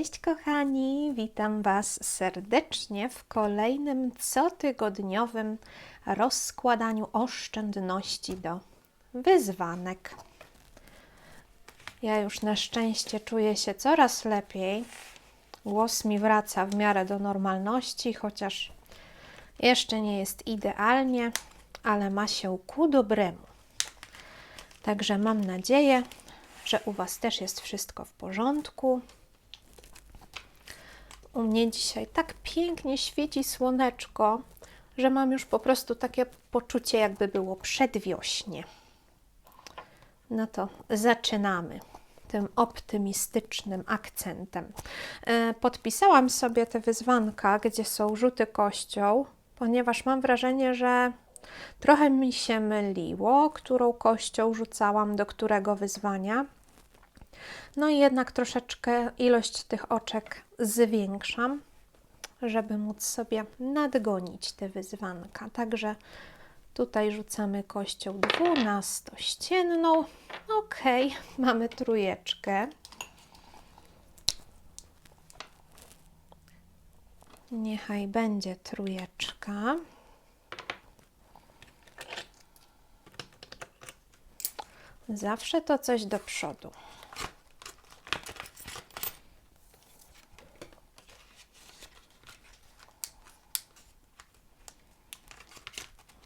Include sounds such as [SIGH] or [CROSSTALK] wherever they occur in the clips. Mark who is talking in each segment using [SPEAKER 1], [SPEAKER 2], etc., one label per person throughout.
[SPEAKER 1] Cześć kochani, witam Was serdecznie w kolejnym cotygodniowym rozkładaniu oszczędności do wyzwanek. Ja już na szczęście czuję się coraz lepiej. Głos mi wraca w miarę do normalności, chociaż jeszcze nie jest idealnie, ale ma się ku dobremu. Także mam nadzieję, że u Was też jest wszystko w porządku. U mnie dzisiaj tak pięknie świeci słoneczko, że mam już po prostu takie poczucie, jakby było przedwiośnie. No to zaczynamy tym optymistycznym akcentem. E, podpisałam sobie te wyzwanka, gdzie są rzuty kością, ponieważ mam wrażenie, że trochę mi się myliło, którą kością rzucałam do którego wyzwania. No i jednak troszeczkę ilość tych oczek zwiększam, żeby móc sobie nadgonić te wyzwanka. Także tutaj rzucamy kością dwunastościenną. Ok, mamy trójeczkę. Niechaj będzie trójeczka. Zawsze to coś do przodu.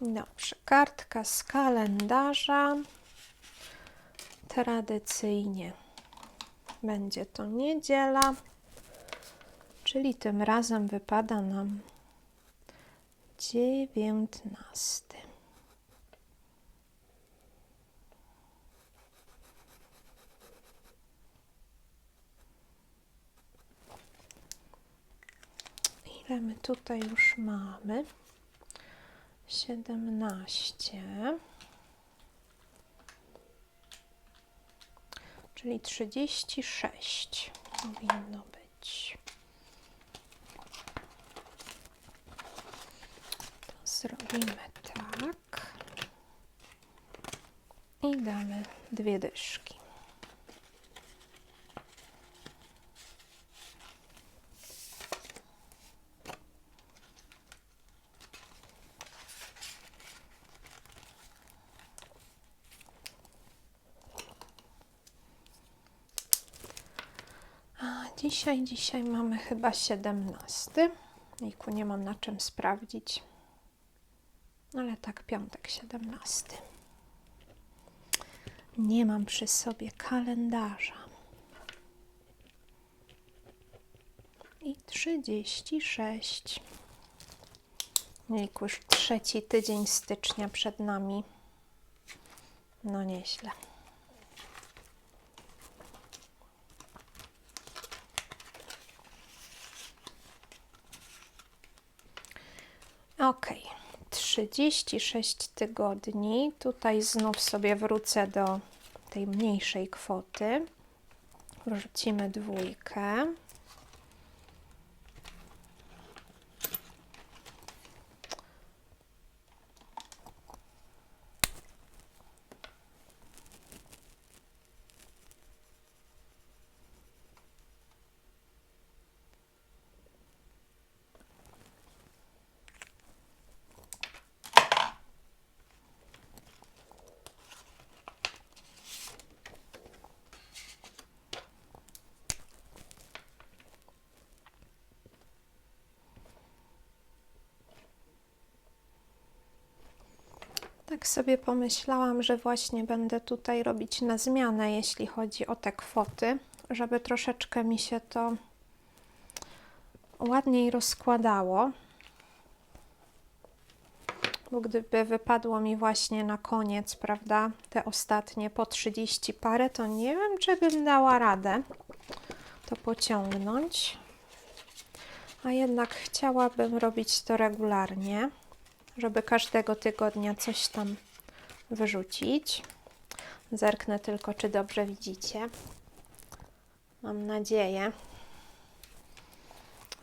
[SPEAKER 1] Dobrze, kartka z kalendarza. Tradycyjnie będzie to niedziela, czyli tym razem wypada nam dziewiętnasty. Ile my tutaj już mamy? Siedemnaście, czyli trzydzieści sześć powinno być. To zrobimy tak i damy dwie dyszki. Dzisiaj, dzisiaj mamy chyba 17. Niku nie mam na czym sprawdzić. Ale tak, piątek 17. Nie mam przy sobie kalendarza. I 36. Niku już trzeci tydzień stycznia przed nami. No nieźle. Ok, 36 tygodni. Tutaj znów sobie wrócę do tej mniejszej kwoty. Wrzucimy dwójkę. Tak sobie pomyślałam, że właśnie będę tutaj robić na zmianę, jeśli chodzi o te kwoty, żeby troszeczkę mi się to ładniej rozkładało. Bo gdyby wypadło mi właśnie na koniec, prawda, te ostatnie po 30 parę, to nie wiem, czy bym dała radę to pociągnąć. A jednak chciałabym robić to regularnie żeby każdego tygodnia coś tam wyrzucić. Zerknę tylko, czy dobrze widzicie. Mam nadzieję.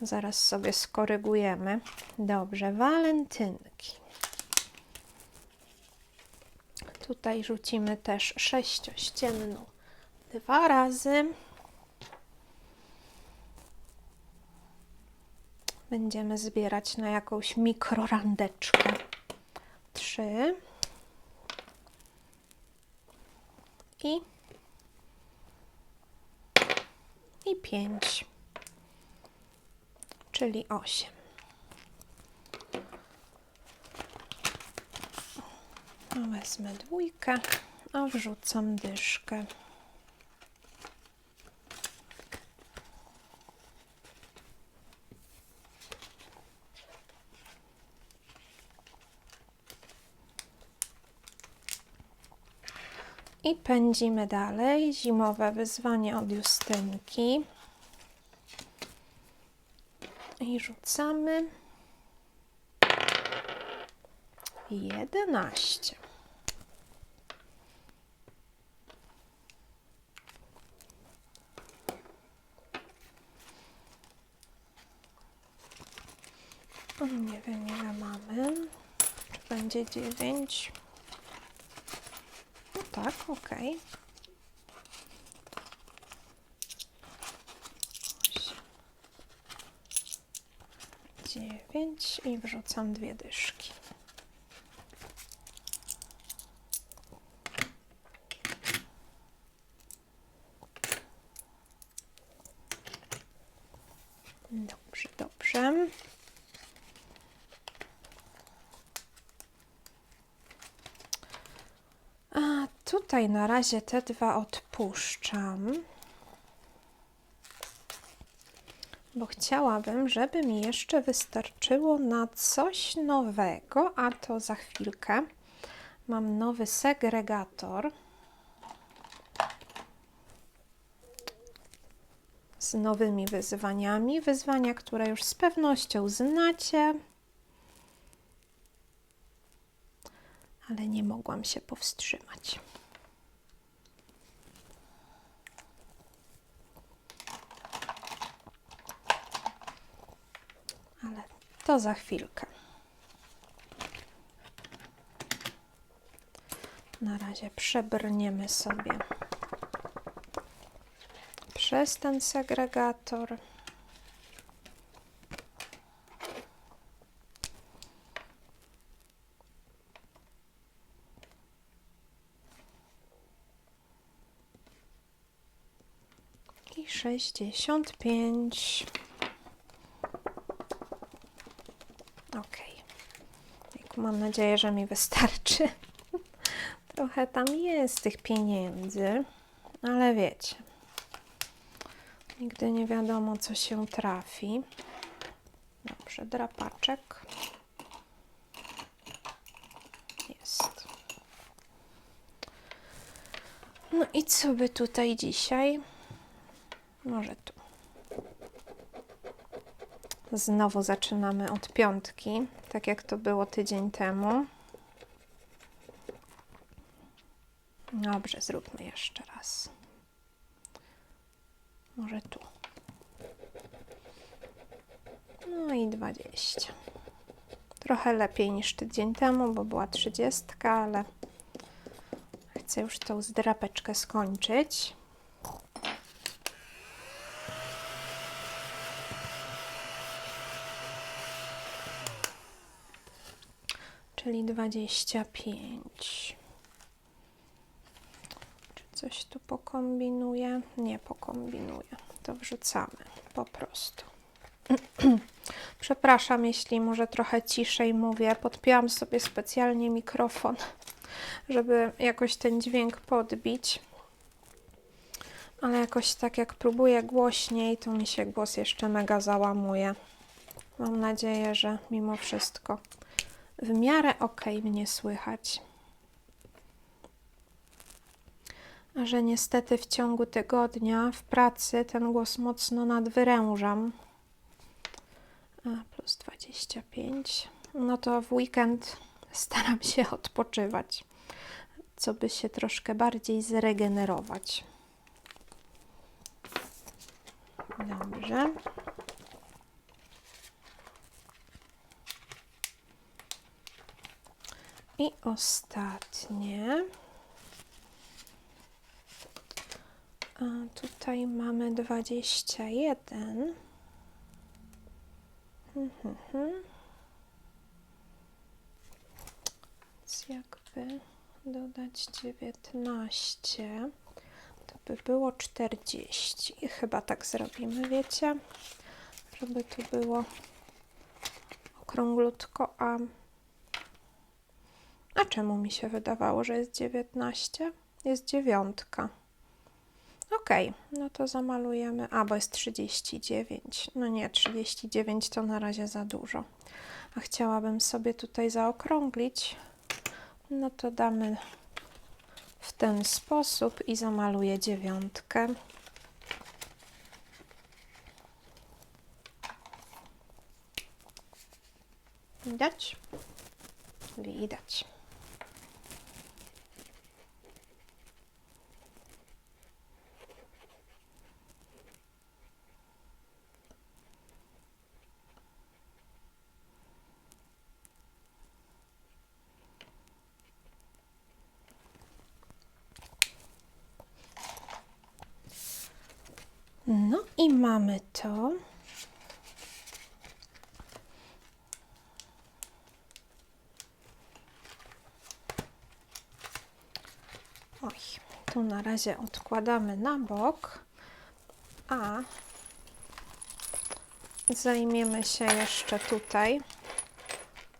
[SPEAKER 1] Zaraz sobie skorygujemy. Dobrze, walentynki. Tutaj rzucimy też sześciościenną dwa razy. Będziemy zbierać na jakąś mikrorandeczkę. Trzy. I i pięć, czyli osiem. Wezmę dwójkę, a wrzucam dyszkę. I pędzimy dalej. Zimowe wyzwanie od Justynki. I rzucamy. Jedenaście. Nie wiem ile mamy. Czy będzie dziewięć? Tak, ok. Dziewięć i wrzucam dwie dyszki. Dobrze, dobrze. A tutaj na razie te dwa odpuszczam. Bo chciałabym, żeby mi jeszcze wystarczyło na coś nowego, a to za chwilkę. Mam nowy segregator. Z nowymi wyzwaniami. Wyzwania, które już z pewnością znacie. ale nie mogłam się powstrzymać. Ale to za chwilkę. Na razie przebrniemy sobie przez ten segregator. i sześćdziesiąt pięć. Mam nadzieję, że mi wystarczy. [LAUGHS] Trochę tam jest tych pieniędzy, ale wiecie, nigdy nie wiadomo, co się trafi. Dobrze, drapaczek. Jest. No i co by tutaj dzisiaj? Może tu. Znowu zaczynamy od piątki, tak jak to było tydzień temu. Dobrze, zróbmy jeszcze raz. Może tu. No i 20. Trochę lepiej niż tydzień temu, bo była 30, ale chcę już tą zdrapeczkę skończyć. czyli 25. Czy coś tu pokombinuję? Nie pokombinuję. To wrzucamy po prostu. [CLEARS THROAT] Przepraszam, jeśli może trochę ciszej mówię. Podpiłam sobie specjalnie mikrofon, żeby jakoś ten dźwięk podbić. Ale jakoś tak jak próbuję głośniej, to mi się głos jeszcze mega załamuje. Mam nadzieję, że mimo wszystko w miarę ok mnie słychać. A że niestety w ciągu tygodnia w pracy ten głos mocno nadwyrężam. A plus 25. No to w weekend staram się odpoczywać, co by się troszkę bardziej zregenerować. Dobrze. I ostatnie. A tutaj mamy 21. Mhm. Więc jakby dodać 19, to by było 40. I chyba tak zrobimy, wiecie? Żeby tu było okrąglutko, a... A czemu mi się wydawało, że jest 19? Jest dziewiątka. Ok, no to zamalujemy. A, bo jest 39. No nie, 39 to na razie za dużo. A chciałabym sobie tutaj zaokrąglić. No to damy w ten sposób i zamaluję dziewiątkę. Widać? Widać. No i mamy to. Oj, tu na razie odkładamy na bok, a zajmiemy się jeszcze tutaj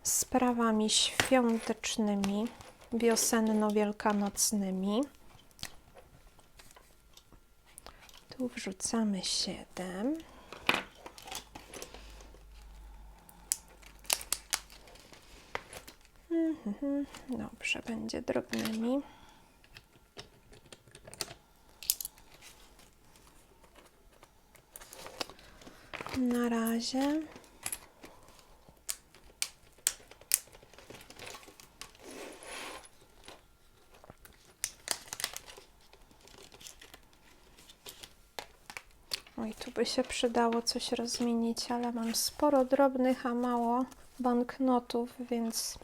[SPEAKER 1] sprawami świątecznymi, wiosenno-wielkanocnymi. Tu wrzucamy 7. Mhm, Dobrze, będzie drobnymi. Na razie. Oj, tu by się przydało coś rozmienić, ale mam sporo drobnych, a mało banknotów, więc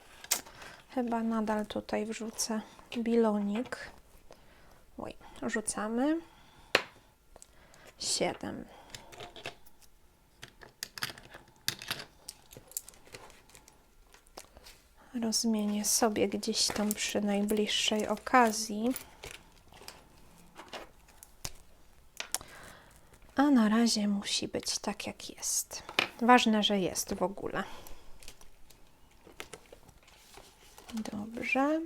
[SPEAKER 1] chyba nadal tutaj wrzucę bilonik. Oj, rzucamy. 7. Rozmienię sobie gdzieś tam przy najbliższej okazji. A na razie musi być tak, jak jest. Ważne, że jest w ogóle. Dobrze.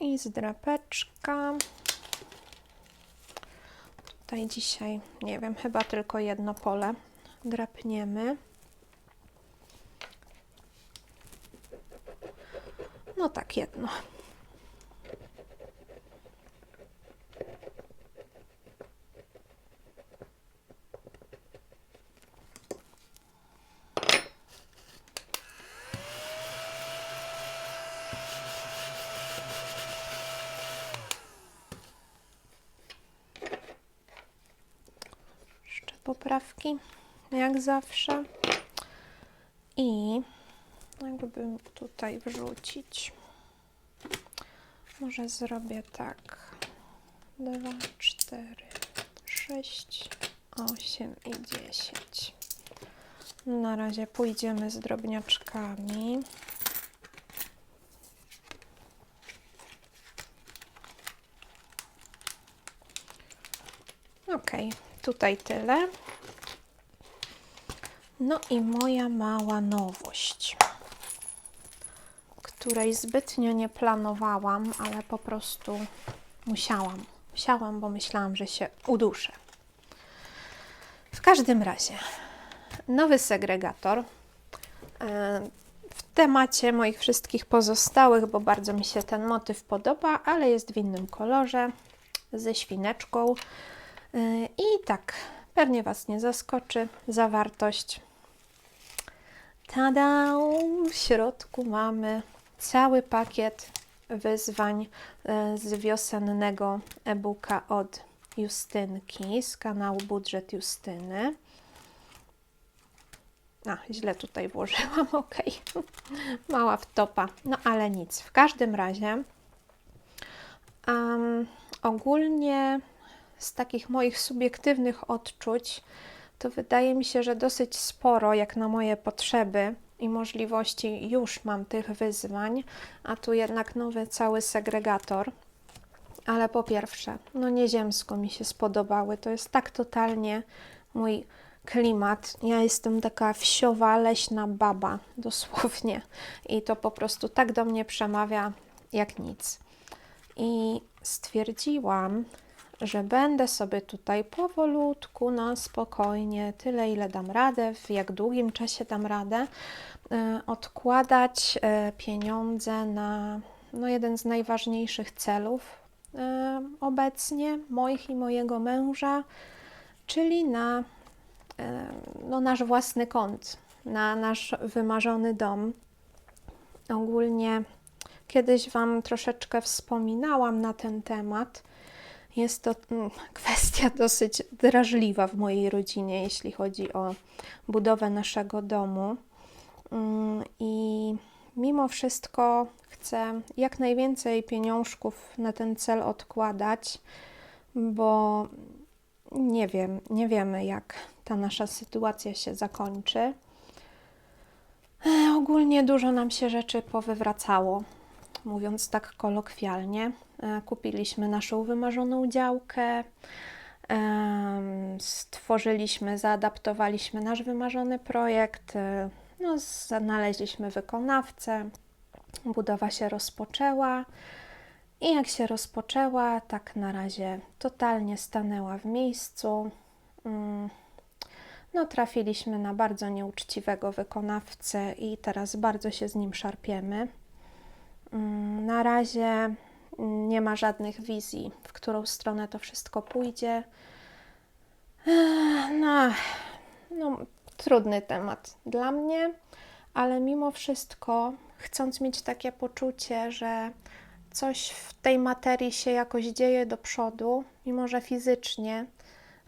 [SPEAKER 1] I zdrapeczka. Tutaj dzisiaj, nie wiem, chyba tylko jedno pole drapniemy. No tak, jedno. Poprawki, jak zawsze. I jakby tutaj wrzucić. Może zrobię tak. 2, 4, 6, 8 i 10. Na razie pójdziemy z drobniaczkami. Ok, tutaj tyle. No i moja mała nowość, której zbytnio nie planowałam, ale po prostu musiałam. Musiałam, bo myślałam, że się uduszę. W każdym razie, nowy segregator. e, W temacie moich wszystkich pozostałych, bo bardzo mi się ten motyw podoba, ale jest w innym kolorze, ze świneczką. E, I tak, pewnie Was nie zaskoczy zawartość. Tada! W środku mamy cały pakiet wyzwań e, z wiosennego e-booka od Justynki z kanału Budżet Justyny. A, źle tutaj włożyłam, [LAUGHS] ok. Mała wtopa, no ale nic. W każdym razie um, ogólnie z takich moich subiektywnych odczuć, to wydaje mi się, że dosyć sporo, jak na moje potrzeby i możliwości, już mam tych wyzwań, a tu jednak nowy cały segregator. Ale po pierwsze, no nieziemsko mi się spodobały. To jest tak totalnie mój klimat. Ja jestem taka wsiowa, leśna baba, [LAUGHS] dosłownie. I to po prostu tak do mnie przemawia jak nic. I stwierdziłam, że będę sobie tutaj powolutku, na spokojnie, tyle ile dam radę, w jak długim czasie dam radę, y, odkładać y, pieniądze na no, jeden z najważniejszych celów y, obecnie moich i mojego męża, czyli na no, nasz własny kąt, na nasz wymarzony dom. Ogólnie kiedyś Wam troszeczkę wspominałam na ten temat. Jest to mm, kwestia dosyć drażliwa w mojej rodzinie, jeśli chodzi o budowę naszego domu. Mm, I mimo wszystko chcę jak najwięcej pieniążków na ten cel odkładać, bo nie wiem, nie wiemy, jak ta nasza sytuacja się zakończy. E, ogólnie dużo nam się rzeczy powywracało, mówiąc tak kolokwialnie. E, kupiliśmy naszą wymarzoną działkę, e, stworzyliśmy, zaadaptowaliśmy nasz wymarzony projekt, no, znaleźliśmy wykonawcę, budowa się rozpoczęła. I jak się rozpoczęła, tak na razie totalnie stanęła w miejscu. Mm, no, trafiliśmy na bardzo nieuczciwego wykonawcę i teraz bardzo się z nim szarpiemy. Mm, na razie nie ma żadnych wizji, w którą stronę to wszystko pójdzie. No, no, trudny temat dla mnie, ale mimo wszystko, chcąc mieć takie poczucie, że coś w tej materii się jakoś dzieje do przodu, mimo że fizycznie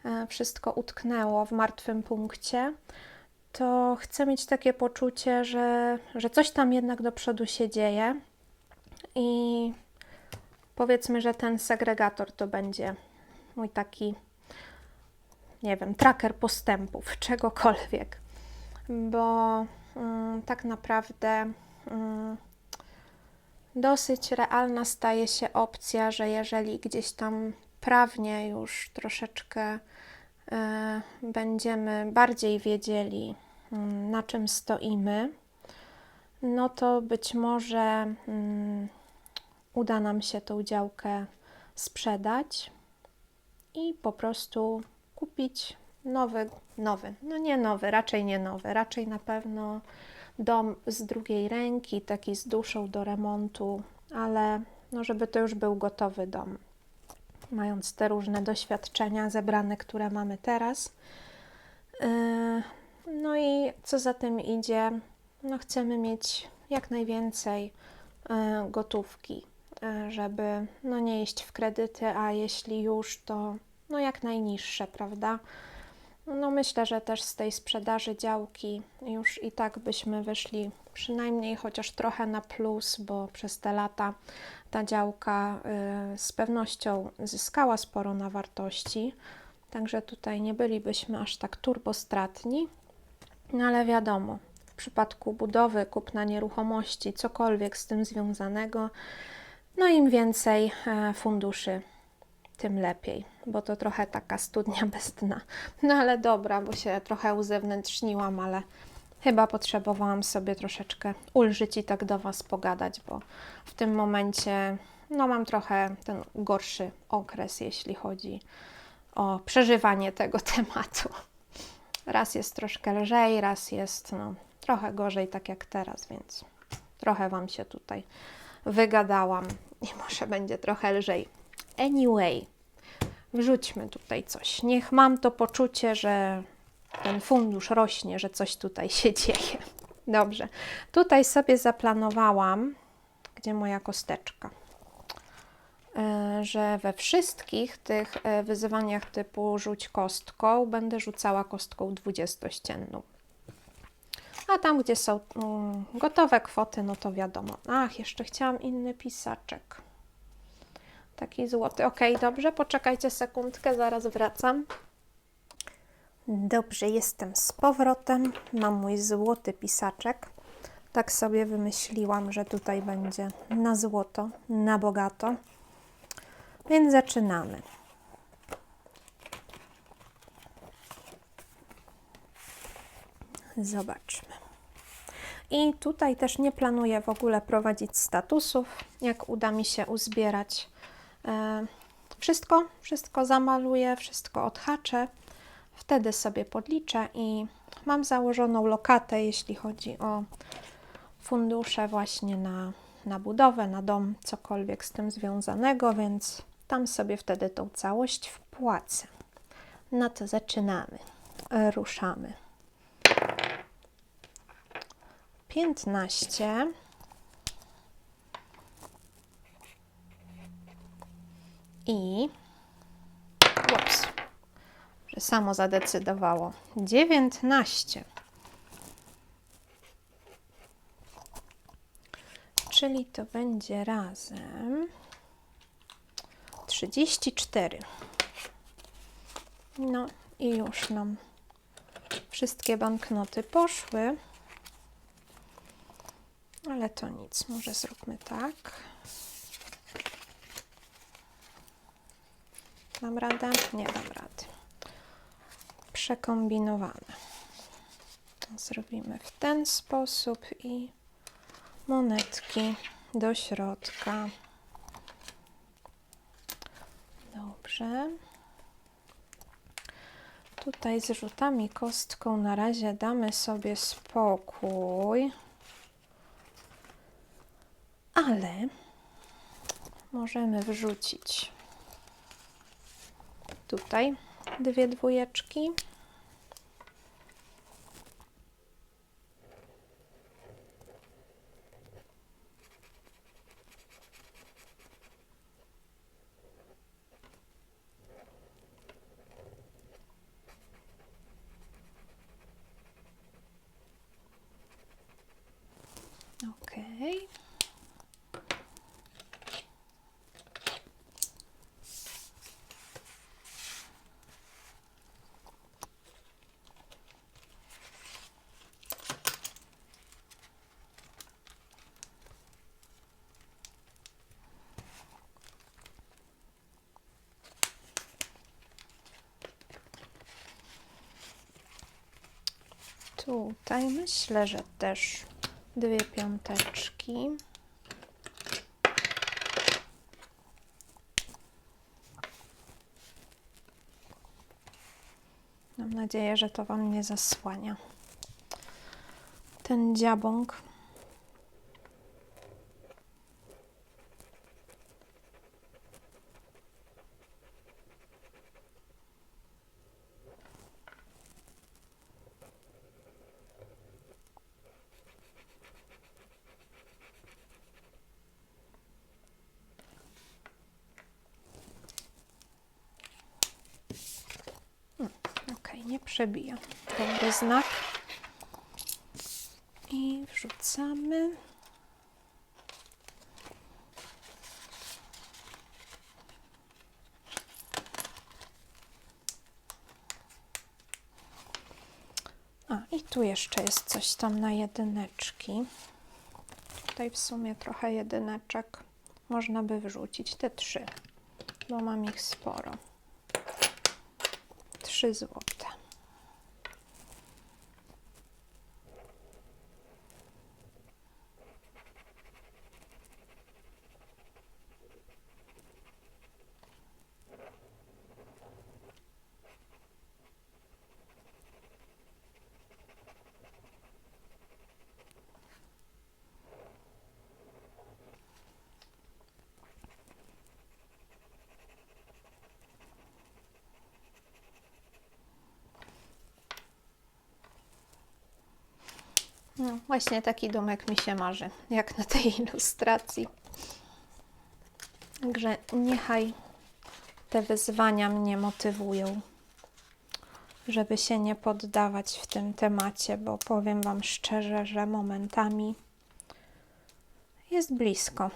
[SPEAKER 1] e, wszystko utknęło w martwym punkcie, to chcę mieć takie poczucie, że, że coś tam jednak do przodu się dzieje i powiedzmy, że ten segregator to będzie mój taki, nie wiem, tracker postępów, czegokolwiek, bo mm, tak naprawdę. Mm, dosyć realna staje się opcja, że jeżeli gdzieś tam prawnie już troszeczkę y, będziemy bardziej wiedzieli, y, na czym stoimy, no to być może y, uda nam się tą działkę sprzedać i po prostu kupić nowy, nowy, no nie nowy, raczej nie nowy, raczej na pewno dom z drugiej ręki, taki z duszą do remontu, ale no żeby to już był gotowy dom. Mając te różne doświadczenia zebrane, które mamy teraz. Yy, no i co za tym idzie, no chcemy mieć jak najwięcej yy, gotówki, żeby no nie iść w kredyty, a jeśli już, to no jak najniższe, prawda? No myślę, że też z tej sprzedaży działki już i tak byśmy wyszli przynajmniej chociaż trochę na plus, bo przez te lata ta działka y, z pewnością zyskała sporo na wartości, także tutaj nie bylibyśmy aż tak turbostratni, no ale wiadomo, w przypadku budowy, kupna nieruchomości, cokolwiek z tym związanego, no im więcej e, funduszy tym lepiej, bo to trochę taka studnia [LAUGHS] bez dna. No ale dobra, bo się trochę uzewnętrzniłam, ale chyba potrzebowałam sobie troszeczkę ulżyć i tak do Was pogadać, bo w tym momencie no mam trochę ten gorszy okres, jeśli chodzi o przeżywanie tego [LAUGHS] tematu. Raz jest troszkę lżej, raz jest no, trochę gorzej, tak jak teraz, więc trochę Wam się tutaj wygadałam i może będzie trochę lżej. Anyway, wrzućmy tutaj coś. Niech mam to poczucie, że ten fundusz rośnie, że coś tutaj się dzieje. Dobrze. Tutaj sobie zaplanowałam, gdzie moja kosteczka, e, że we wszystkich tych e, wyzwaniach typu rzuć kostką będę rzucała kostką dwudziestościenną. A tam, gdzie są mm, gotowe kwoty, no to wiadomo. Ach, jeszcze chciałam inny pisaczek Taki złoty. Ok, dobrze, poczekajcie sekundkę, zaraz wracam. Dobrze, jestem z powrotem. Mam mój złoty pisaczek. Tak sobie wymyśliłam, że tutaj będzie na złoto, na bogato. Więc zaczynamy. Zobaczmy. I tutaj też nie planuję w ogóle prowadzić statusów. Jak uda mi się uzbierać e, wszystko, wszystko zamaluję, wszystko odhaczę. Wtedy sobie podliczę i mam założoną lokatę, jeśli chodzi o fundusze właśnie na, na budowę, na dom, cokolwiek z tym związanego, więc tam sobie wtedy tą całość wpłacę. No to zaczynamy. E, Ruszamy. 15 i ups, samo zadecydowało. 19 czyli to będzie razem 34 no i już nam wszystkie banknoty poszły ale to nic, może zróbmy tak. Dam radę? Nie dam rady. Przekombinowane. Zrobimy w ten sposób i monetki do środka. Dobrze. Tutaj z rzutami kostką na razie damy sobie spokój ale możemy wrzucić tutaj dwie dwójeczki. Okej. Tutaj myślę, że też dwie piąteczki. Mam nadzieję, że to Wam nie zasłania. Ten dziabąk. Ok, nie przebija. Dobry znak. I wrzucamy. A, i tu jeszcze jest coś tam na jedyneczki. Tutaj w sumie trochę jedyneczek można by wrzucić. Te trzy, bo mam ich sporo. 3 złote. No, właśnie taki domek mi się marzy, jak na tej ilustracji. Także niechaj te wyzwania mnie motywują, żeby się nie poddawać w tym temacie, bo powiem Wam szczerze, że momentami jest blisko.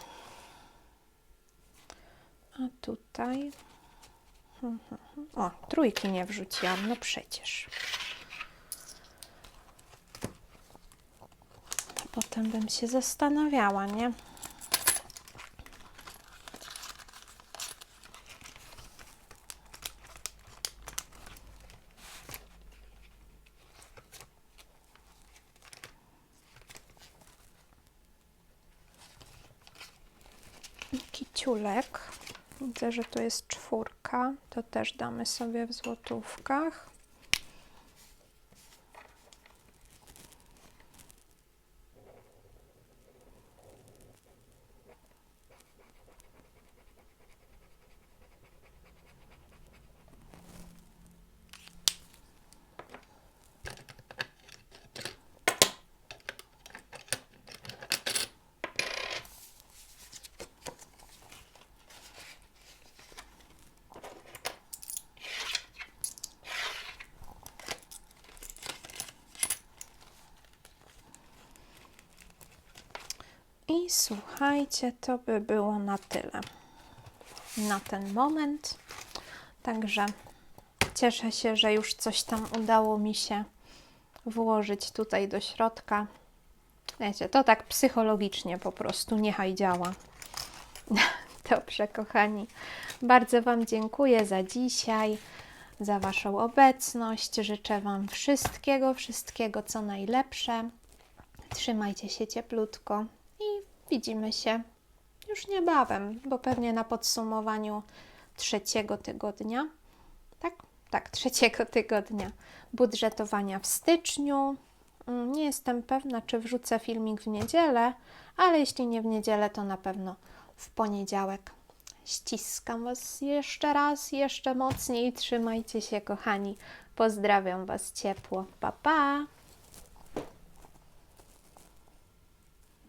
[SPEAKER 1] A tutaj. O, trójki nie wrzuciłam, no przecież. Potem bym się zastanawiała, nie? Kiciulek. Widzę, że to jest czwórka. To też damy sobie w złotówkach. I słuchajcie, to by było na tyle na ten moment. Także cieszę się, że już coś tam udało mi się włożyć tutaj do środka. Wiecie, to tak psychologicznie po prostu niechaj działa. [LAUGHS] Dobrze, kochani. Bardzo Wam dziękuję za dzisiaj, za Waszą obecność. Życzę Wam wszystkiego, wszystkiego co najlepsze. Trzymajcie się cieplutko widzimy się już niebawem, bo pewnie na podsumowaniu trzeciego tygodnia, tak? Tak, [LAUGHS] trzeciego tygodnia budżetowania w styczniu. Mm, Nie jestem pewna, czy wrzucę filmik w niedzielę, ale jeśli nie w niedzielę, to na pewno w poniedziałek. Ściskam Was jeszcze raz, jeszcze mocniej. Trzymajcie się, kochani. Pozdrawiam Was ciepło. Pa, pa!